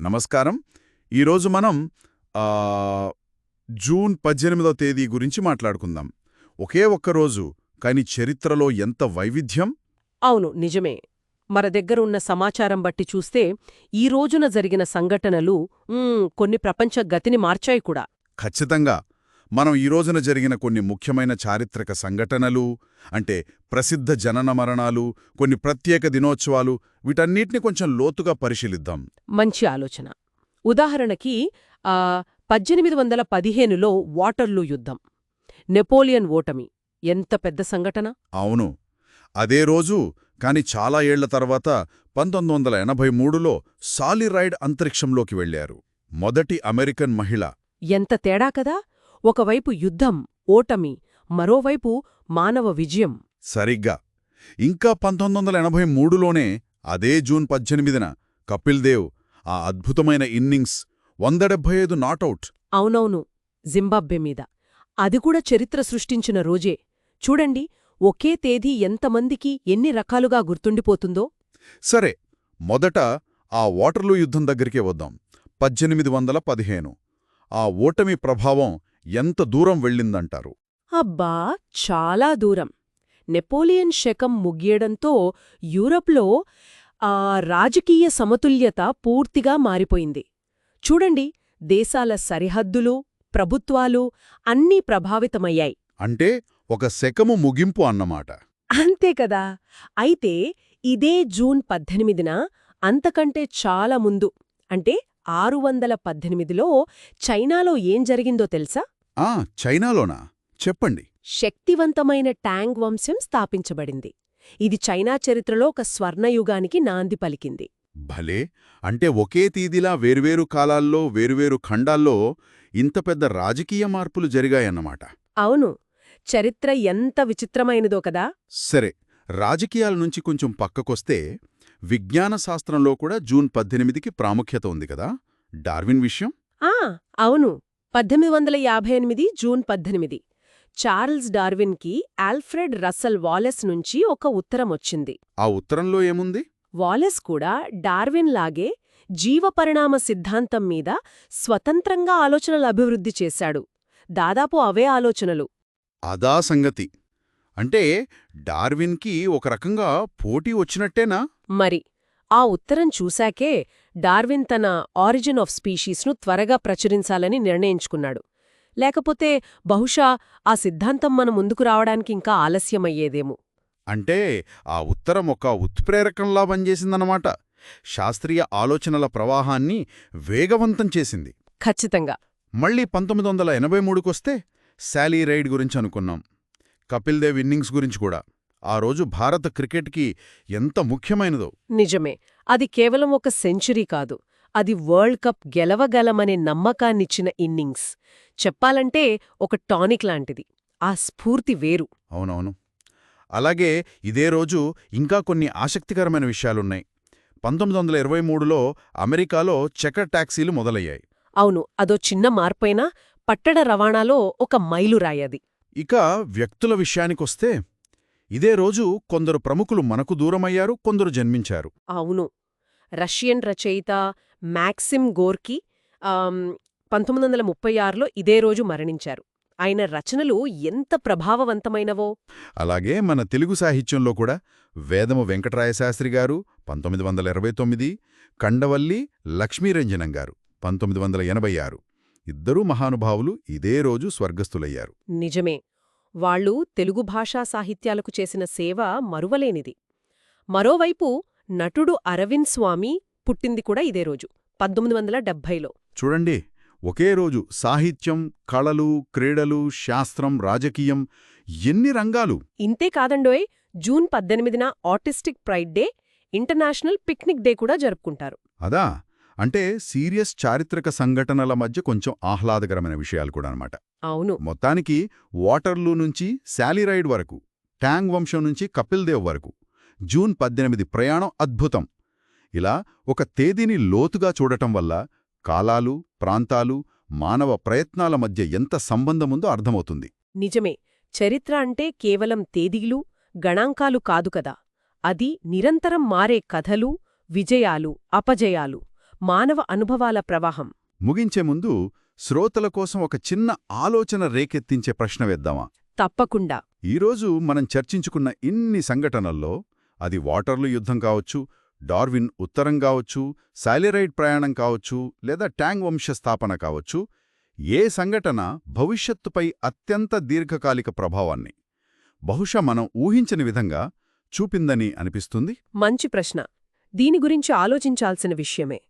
నమస్కారం. ఈరోజు మనం ఆ, జూన్ పద్దెనిమిదో తేదీ గురించి మాట్లాడుకుందాం. ఒకే ఒక్క రోజు కాని చరిత్రలో ఎంత వైవిధ్యం? అవును నిజమే. మన దగ్గర ఉన్న సమాచారం బట్టి చూస్తే ఈ రోజున జరిగిన సంఘటనలు కొన్ని ప్రపంచ గతిని మార్చాయి కూడా. ఖచ్చితంగా. మనం ఈ రోజున జరిగిన కొన్ని ముఖ్యమైన చారిత్రక సంఘటనలు అంటే ప్రసిద్ధ జనన మరణాలు కొన్ని ప్రత్యేక దినోత్సవాలు వీటన్నిటిని కొంచెం లోతుగా పరిశీలిద్దాం. మంచి ఆలోచన. ఉదాహరణకి ఆ పద్దెనిమిది వందల పదిహేనులో వాటర్లూ యుద్ధం. నెపోలియన్ ఓటమి. ఎంత పెద్ద సంఘటన? అవును. అదే రోజు కాని చాలా ఏళ్ళ తర్వాత పంతొమ్మిది వందల ఎనభై మూడులో సాలిరైడ్ అంతరిక్షంలోకి వెళ్ళారు మొదటి అమెరికన్ మహిళ. ఎంత తేడా కదా! ఒకవైపు యుద్ధం ఓటమి మరోవైపు మానవ విజయం. సరిగ్గా. ఇంకా పంతొమ్మిది వందల ఎనభై మూడులోనే అదే జూన్ పద్దెనిమిదిన కపిల్ దేవ్ ఆ అద్భుతమైన ఇన్నింగ్స్ వంద డెబ్బై ఐదు నాటౌట్ అవునవును జింబాబ్వే మీద. అది కూడా చరిత్ర సృష్టించిన రోజే. చూడండి ఒకే తేదీ ఎంతమందికి ఎన్ని రకాలుగా గుర్తుండిపోతుందో. సరే మొదట ఆ వాటర్లూ యుద్ధం దగ్గరికే వద్దాం. పద్దెనిమిది వందల పదిహేను. ఆ ఓటమి ప్రభావం ఎంత దూరం వెళ్ళిందంటారు? అబ్బా చాలా దూరం. నెపోలియన్ శకం ముగియడంతో యూరప్లో ఆ రాజకీయ సమతుల్యత పూర్తిగా మారిపోయింది. చూడండి దేశాల సరిహద్దులు ప్రభుత్వాలు అన్నీ ప్రభావితమయ్యాయి. అంటే ఒక శకము ముగింపు అన్నమాట. అంతే కదా! అయితే ఇదే జూన్ పద్దెనిమిదిన అంతకంటే చాలా ముందు. అంటే ఆరు వందల పద్దెనిమిదిలో చైనాలో ఏం జరిగిందో తెలుసా? ఆ చైనాలోనా? చెప్పండి. శక్తివంతమైన ట్యాంగ్ వంశం స్థాపించబడింది. ఇది చైనా చరిత్రలో ఒక స్వర్ణయుగానికి నాంది పలికింది. భలే! అంటే ఒకే తేదీలా వేర్వేరు కాలాల్లో వేరువేరు ఖండాల్లో ఇంత పెద్ద రాజకీయ మార్పులు జరిగాయన్నమాట. అవును. చరిత్ర ఎంత విచిత్రమైనదో కదా! సరే రాజకీయాల నుంచి కొంచెం పక్కకొస్తే విజ్ఞాన శాస్త్రంలో కూడా జూన్ పద్దెనిమిదికి ప్రాముఖ్యత ఉంది కదా? డార్విన్ విషయం? ఆ అవును. పద్దెనిమిది వందల యాభై ఎనిమిది జూన్ పద్దెనిమిది. చార్ల్స్ డార్విన్కి ఆల్ఫ్రెడ్ రస్సల్ వాలెస్ నుంచి ఒక ఉత్తరం వచ్చింది. ఆ ఉత్తరంలో ఏముంది? వాలెస్ కూడా డార్విన్ లాగే జీవపరిణామ సిద్ధాంతం మీద స్వతంత్రంగా ఆలోచనలు అభివృద్ధి చేశాడు. దాదాపు అవే ఆలోచనలు. అదా సంగతి. అంటే డార్విన్కి ఒక రకంగా పోటీ వచ్చినట్టేనా? మరి ఆ ఉత్తరం చూశాకే డార్విన్ తన ఆరిజిన్ ఆఫ్ స్పీషీస్ను త్వరగా ప్రచురించాలని నిర్ణయించుకున్నాడు. లేకపోతే బహుశా ఆ సిద్ధాంతం మన ముందుకు రావడానికి ఇంకా ఆలస్యమయ్యేదేమో. అంటే ఆ ఉత్తరం ఒక ఉత్ప్రేరకంలా పనిచేసిందన్నమాట. శాస్త్రీయ ఆలోచనల ప్రవాహాన్ని వేగవంతం చేసింది. ఖచ్చితంగా. మళ్ళీ పంతొమ్మిది వందల ఎనభై మూడుకొస్తే శాలీ రైడ్ గురించి అనుకున్నాం. కపిల్ దేవ్ ఇన్నింగ్స్ గురించి కూడా. ఆ రోజు భారత క్రికెట్కి ఎంత ముఖ్యమైనదో. నిజమే. అది కేవలం ఒక సెంచురీ కాదు. అది వరల్డ్ కప్ గెలవగలమనే నమ్మకాన్నిచ్చిన ఇన్నింగ్స్. చెప్పాలంటే ఒక టానిక్ లాంటిది. ఆ స్ఫూర్తి వేరు. అవునవును. అలాగే ఇదే రోజు ఇంకా కొన్ని ఆసక్తికరమైన విషయాలున్నాయి. పంతొమ్మిది వందల ఇరవై మూడులో అమెరికాలో చెకర్ టాక్సీలు మొదలయ్యాయి. అవును. అదో చిన్న మార్పైనా పట్టణ రవాణాలో ఒక మైలురాయది ఇక వ్యక్తుల విషయానికొస్తే ఇదే రోజు కొందరు ప్రముఖులు మనకు దూరమయ్యారు కొందరు జన్మించారు. అవును. రష్యన్ రచయిత మ్యాక్సిమ్ గోర్కీ పంతొమ్మిది వందల ముప్పై ఆరులో ఇదే రోజు మరణించారు. ఆయన రచనలు ఎంత ప్రభావవంతమైనవో! అలాగే మన తెలుగు సాహిత్యంలో కూడా వేదము వెంకటరాయశాస్త్రి గారు పంతొమ్మిది వందల ఇరవై తొమ్మిది కండవల్లి లక్ష్మీరంజనం గారు పంతొమ్మిది వందల ఎనభై ఆరు. ఇద్దరూ మహానుభావులు ఇదే రోజు స్వర్గస్థులయ్యారు. నిజమే. వాళ్ళు తెలుగు భాషా సాహిత్యాలకు చేసిన సేవ మరువలేనిది. మరోవైపు నటుడు అరవింద్ స్వామి పుట్టింది కూడా ఇదే రోజు పద్దెనిమిది వందల డెబ్భైలో. చూడండి ఒకే రోజు సాహిత్యం కళలు క్రీడలు శాస్త్రం రాజకీయం ఎన్ని రంగాలు! ఇంతే కాదండోయ్ జూన్ పద్దెనిమిదిన autistic pride day international picnic day కూడా జరుపుకుంటారు. అదా? అంటే సీరియస్ చారిత్రక సంఘటనల మధ్య కొంచెం ఆహ్లాదకరమైన విషయాలు కూడా అనమాట అవును. మొత్తానికి వాటర్లూ నుంచి శాలీరైడ్ వరకు ట్యాంగ్ వంశం నుంచి కపిల్ దేవ్ వరకు జూన్ పద్దెనిమిది ప్రయాణం అద్భుతం. ఇలా ఒక తేదీని లోతుగా చూడటం వల్ల కాలాలు ప్రాంతాలు మానవ ప్రయత్నాల మధ్య ఎంత సంబంధముందో అర్థమవుతుంది. నిజమే. చరిత్ర అంటే కేవలం తేదీలు గణాంకాలు కాదు కదా. అది నిరంతరం మారే కథలు విజయాలు అపజయాలు. మానవ అనుభవాల ప్రవాహం. ముగించే ముందు శ్రోతల కోసం ఒక చిన్న ఆలోచన రేకెత్తించే ప్రశ్న వేద్దామా? తప్పకుండా. ఈరోజు మనం చర్చించుకున్న ఇన్ని సంఘటనల్లో అది వాటర్లు యుద్ధం కావచ్చు డార్విన్ ఉత్తరం కావచ్చు సాలిరైడ్ ప్రయాణం కావచ్చు లేదా ట్యాంగ్ వంశ స్థాపన కావచ్చు ఏ సంఘటన భవిష్యత్తుపై అత్యంత దీర్ఘకాలిక ప్రభావాన్ని బహుశా మనం ఊహించని విధంగా చూపిందని అనిపిస్తుంది? మంచి ప్రశ్న. దీని గురించి ఆలోచించాల్సిన విషయమే.